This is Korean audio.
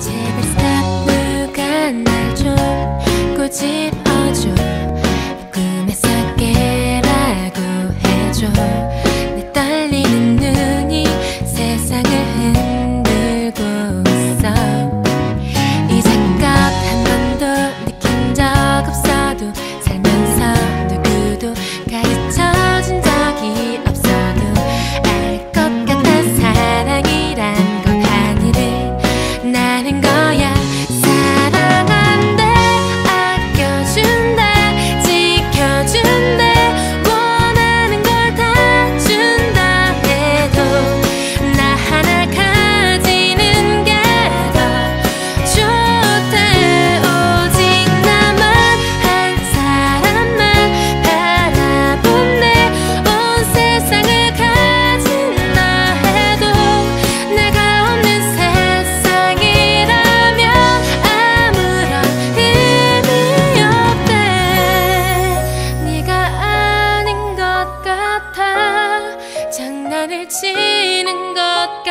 제발 스탑 누가 날좀 꼬집 되는 거야. 같아. 장난을 치는 것 같아.